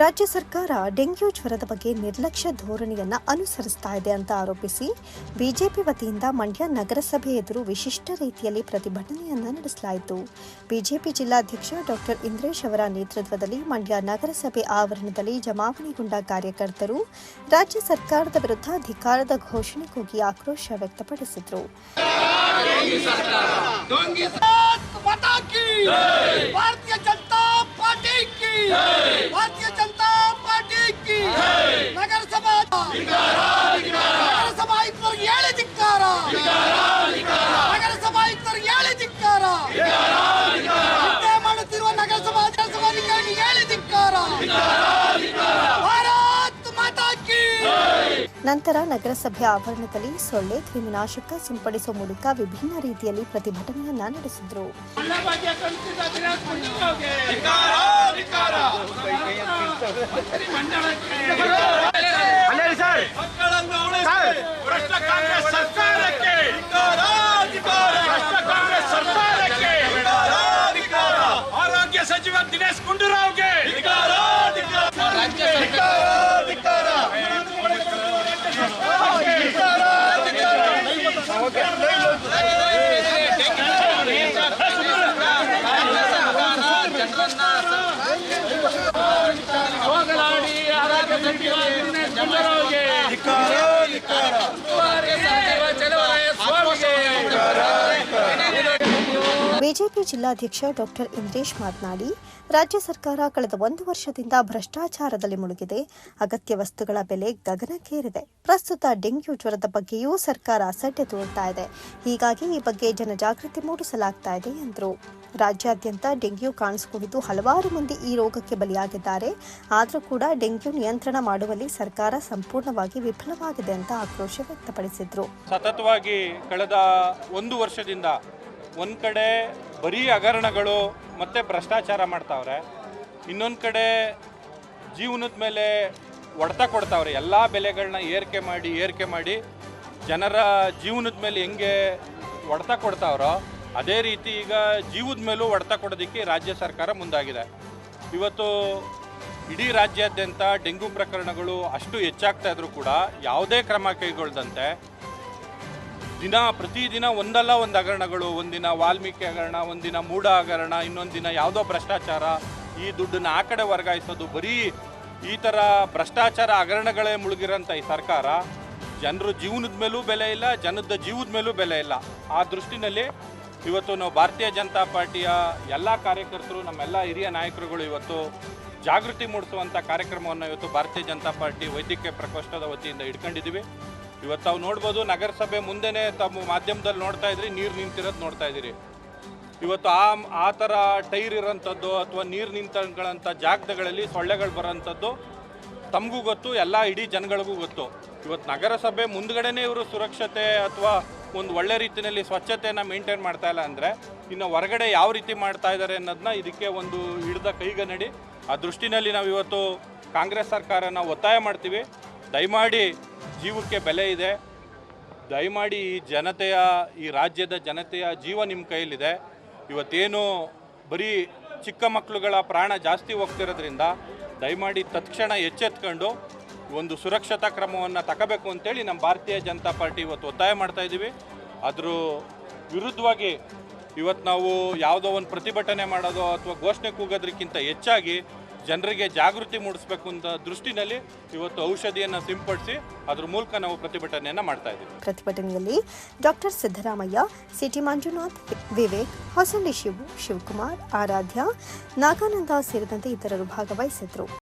ರಾಜ್ಯ ಸರ್ಕಾರ ಡೆಂಗ್ಯೂ ಜ್ವರದ ಬಗ್ಗೆ ನಿರ್ಲಕ್ಷ್ಯ ಧೋರಣೆಯನ್ನು ಅನುಸರಿಸ್ತಾ ಇದೆ ಅಂತ ಆರೋಪಿಸಿ ಬಿಜೆಪಿ ವತಿಯಿಂದ ಮಂಡ್ಯ ನಗರಸಭೆ ಎದುರು ವಿಶಿಷ್ಟ ರೀತಿಯಲ್ಲಿ ಪ್ರತಿಭಟನೆಯನ್ನು ನಡೆಸಲಾಯಿತು. ಬಿಜೆಪಿ ಜಿಲ್ಲಾಧ್ಯಕ್ಷ ಡಾಕ್ಟರ್ ಇಂದ್ರೇಶ್ ಅವರ ನೇತೃತ್ವದಲ್ಲಿ ಮಂಡ್ಯ ನಗರಸಭೆ ಆವರಣದಲ್ಲಿ ಜಮಾವಣೆಗೊಂಡ ಕಾರ್ಯಕರ್ತರು ರಾಜ್ಯ ಸರ್ಕಾರದ ವಿರುದ್ಧ ಧಿಕಾರದ ಘೋಷಣೆ ಕೂಗಿ ಆಕ್ರೋಶ ವ್ಯಕ್ತಪಡಿಸಿದರು. ಹೇಳಿ ಧಿಕ್ಕಾರ. ಹೇಳಿ ಧಿಕ್ಕಾರ. ಹುದ್ದೆ ಮಾಡುತ್ತಿರುವ ಹೇಳಿ ಧಿಕ್ಕಾರ. ನಂತರ ನಗರಸಭೆ ಆವರಣದಲ್ಲಿ ಸೊಳ್ಳೆ ಕ್ರಿಮಿನಾಶಕ ಸಿಂಪಡಿಸುವ ಮೂಲಕ ವಿಭಿನ್ನ ರೀತಿಯಲ್ಲಿ ಪ್ರತಿಭಟನೆಯನ್ನ ನಡೆಸಿದ್ರು. ಆರೋಗ್ಯ ಸಚಿವ ದಿನೇಶ್ ಗುಂಡೂರಾವ್ಗೆ ಹೋಗಲಾಡಿ ಆರೋಗ್ಯ ಸಚಿವ ದಿನೇಶ್ ಗುಂಡೂರಾವ್ಗೆ. ಬಿಜೆಪಿ ಜಿಲ್ಲಾಧ್ಯಕ್ಷ ಡಾಕ್ಟರ್ ಇಂದ್ರೇಶ್ ಮಾತನಾಡಿ, ರಾಜ್ಯ ಸರ್ಕಾರ ಕಳೆದ ಒಂದು ವರ್ಷದಿಂದ ಭ್ರಷ್ಟಾಚಾರದಲ್ಲಿ ಮುಳುಗಿದೆ. ಅಗತ್ಯ ವಸ್ತುಗಳ ಬೆಲೆ ಗಗನಕ್ಕೇರಿದೆ. ಪ್ರಸ್ತುತ ಡೆಂಗ್ಯೂ ಜ್ವರದ ಬಗ್ಗೆಯೂ ಸರ್ಕಾರ ಅಸಡ್ಡೆ ತೋರ್ತಾ ಇದೆ. ಹೀಗಾಗಿ ಈ ಬಗ್ಗೆ ಜನಜಾಗೃತಿ ಮೂಡಿಸಲಾಗ್ತಾ ಇದೆ ಎಂದರು. ರಾಜ್ಯಾದ್ಯಂತ ಡೆಂಗ್ಯೂ ಕಾಣಿಸಿಕೊಂಡಿದ್ದು ಹಲವಾರು ಮಂದಿ ಈ ರೋಗಕ್ಕೆ ಬಲಿಯಾಗಿದ್ದಾರೆ. ಆದರೂ ಕೂಡ ಡೆಂಗ್ಯೂ ನಿಯಂತ್ರಣ ಮಾಡುವಲ್ಲಿ ಸರ್ಕಾರ ಸಂಪೂರ್ಣವಾಗಿ ವಿಫಲವಾಗಿದೆ ಅಂತ ಆಕ್ರೋಶ ವ್ಯಕ್ತಪಡಿಸಿದ್ರು. ಸತತವಾಗಿ ಕಳೆದ ಒಂದು ವರ್ಷದಿಂದ ಒಂದು ಕಡೆ ಬರೀ ಹಗರಣಗಳು ಮತ್ತು ಭ್ರಷ್ಟಾಚಾರ ಮಾಡ್ತಾವ್ರೆ, ಇನ್ನೊಂದು ಕಡೆ ಜೀವನದ ಮೇಲೆ ಹೊಡೆತ ಕೊಡ್ತಾವ್ರೆ, ಎಲ್ಲ ಬೆಲೆಗಳನ್ನ ಏರಿಕೆ ಮಾಡಿ ಏರಿಕೆ ಮಾಡಿ ಜನರ ಜೀವನದ ಮೇಲೆ ಹೆಂಗೆ ಹೊಡೆತ ಕೊಡ್ತಾವ್ರೋ, ಅದೇ ರೀತಿ ಈಗ ಜೀವದ ಮೇಲೂ ಹೊಡೆತ ಕೊಡೋದಕ್ಕೆ ರಾಜ್ಯ ಸರ್ಕಾರ ಮುಂದಾಗಿದೆ. ಇವತ್ತು ಇಡೀ ರಾಜ್ಯಾದ್ಯಂತ ಡೆಂಗು ಪ್ರಕರಣಗಳು ಅಷ್ಟು ಹೆಚ್ಚಾಗ್ತಾ ಇದ್ರೂ ಕೂಡ ಯಾವುದೇ ಕ್ರಮ ಕೈಗೊಳ್ಳದಂತೆ ದಿನ ಪ್ರತಿದಿನ ಒಂದಲ್ಲ ಒಂದು ಹಗರಣಗಳು ಒಂದಿನ ವಾಲ್ಮೀಕಿ ಹಗರಣ ಒಂದಿನ ಮೂಢ ಹಗರಣ, ಇನ್ನೊಂದು ದಿನ ಯಾವುದೋ ಭ್ರಷ್ಟಾಚಾರ. ಈ ದುಡ್ಡನ್ನು ಆ ಕಡೆ ವರ್ಗಾಯಿಸೋದು ಬರೀ ಈ ಥರ ಭ್ರಷ್ಟಾಚಾರ ಹಗರಣಗಳೇ ಮುಳುಗಿರೋಂಥ ಈ ಸರ್ಕಾರ. ಜನರ ಜೀವನದ ಮೇಲೂ ಬೆಲೆ ಇಲ್ಲ, ಜನದ ಜೀವದ ಮೇಲೂ ಬೆಲೆ ಇಲ್ಲ. ಆ ದೃಷ್ಟಿನಲ್ಲಿ ಇವತ್ತು ನಾವು ಭಾರತೀಯ ಜನತಾ ಪಾರ್ಟಿಯ ಎಲ್ಲ ಕಾರ್ಯಕರ್ತರು, ನಮ್ಮೆಲ್ಲ ಹಿರಿಯ ನಾಯಕರುಗಳು ಇವತ್ತು ಜಾಗೃತಿ ಮೂಡಿಸುವಂಥ ಕಾರ್ಯಕ್ರಮವನ್ನು ಇವತ್ತು ಭಾರತೀಯ ಜನತಾ ಪಾರ್ಟಿ ವೈದ್ಯಕೀಯ ಪ್ರಕೋಷ್ಠದ ವತಿಯಿಂದ ಇಟ್ಕೊಂಡಿದ್ದೀವಿ ಇವತ್ತು ತಾವು ನೋಡ್ಬೋದು ನಗರಸಭೆ ಮುಂದೆನೇ ತಮ್ಮ ಮಾಧ್ಯಮದಲ್ಲಿ ನೋಡ್ತಾ ಇದ್ರಿ, ನೀರು ನಿಂತಿರೋದು ನೋಡ್ತಾ ಇದ್ದೀರಿ. ಇವತ್ತು ಆ ಆ ಥರ ಟೈರ್ ಇರೋಂಥದ್ದು ಅಥವಾ ನೀರು ನಿಂತಗಳಂಥ ಜಾಗದಗಳಲ್ಲಿ ಸೊಳ್ಳೆಗಳು ಬರೋಂಥದ್ದು ತಮಗೂ ಗೊತ್ತು, ಎಲ್ಲ ಇಡೀ ಜನಗಳಿಗೂ ಗೊತ್ತು. ಇವತ್ತು ನಗರಸಭೆ ಮುಂದ್ಗಡೆನೇ ಇವರು ಸುರಕ್ಷತೆ ಅಥವಾ ಒಂದು ಒಳ್ಳೆ ರೀತಿಯಲ್ಲಿ ಸ್ವಚ್ಛತೆಯನ್ನು ಮೇಂಟೈನ್ ಮಾಡ್ತಾ ಇಲ್ಲ ಅಂದರೆ ಇನ್ನು ಹೊರಗಡೆ ಯಾವ ರೀತಿ ಮಾಡ್ತಾ ಇದ್ದಾರೆ ಅನ್ನೋದನ್ನ ಇದಕ್ಕೆ ಒಂದು ಹಿಡಿದ ಕೈಗನ್ನಡಿ. ಆ ದೃಷ್ಟಿನಲ್ಲಿ ನಾವು ಇವತ್ತು ಕಾಂಗ್ರೆಸ್ ಸರ್ಕಾರನ ಒತ್ತಾಯ ಮಾಡ್ತೀವಿ. ದಯಮಾಡಿ ಜೀವಕ್ಕೆ ಬೆಲೆ ಇದೆ. ದಯಮಾಡಿ ಈ ಜನತೆಯ, ಈ ರಾಜ್ಯದ ಜನತೆಯ ಜೀವ ನಿಮ್ಮ ಕೈಯಲ್ಲಿದೆ. ಇವತ್ತೇನು ಬರೀ ಚಿಕ್ಕ ಮಕ್ಕಳುಗಳ ಪ್ರಾಣ ಜಾಸ್ತಿ ಹೋಗ್ತಿರೋದ್ರಿಂದ ದಯಮಾಡಿ ತತ್ಕ್ಷಣ ಎಚ್ಚೆತ್ಕೊಂಡು ಒಂದು ಸುರಕ್ಷತಾ ಕ್ರಮವನ್ನು ತಗೋಬೇಕು ಅಂತೇಳಿ ನಮ್ಮ ಭಾರತೀಯ ಜನತಾ ಪಾರ್ಟಿ ಇವತ್ತು ಒತ್ತಾಯ ಮಾಡ್ತಾ ಇದ್ದೀವಿ. ಅದ್ರ ವಿರುದ್ಧವಾಗಿ ಇವತ್ತು ನಾವು ಯಾವುದೋ ಒಂದು ಪ್ರತಿಭಟನೆ ಮಾಡೋದು ಅಥವಾ ಘೋಷಣೆ ಕೂಗೋದ್ರಕ್ಕಿಂತ ಹೆಚ್ಚಾಗಿ ಜನರಿಗೆ ಜಾಗೃತಿ ಮೂಡಿಸಬೇಕು ಅಂತ ದೃಷ್ಟಿನಲ್ಲಿ ಇವತ್ತು ಔಷಧಿಯನ್ನು ಸಿಂಪಡಿಸಿ ಅದ್ರ ಮೂಲಕ ನಾವು ಪ್ರತಿಭಟನೆಯನ್ನು ಮಾಡ್ತಾ ಇದ್ದೀವಿ. ಪ್ರತಿಭಟನೆಯಲ್ಲಿ doctor Siddaramaiah, C T Manjunath, Vivek, Hosalli Shivu, Shivakumar, Aradhya, Nagananda ಸೇರಿದಂತೆ ಇತರರು ಭಾಗವಹಿಸಿದ್ರು.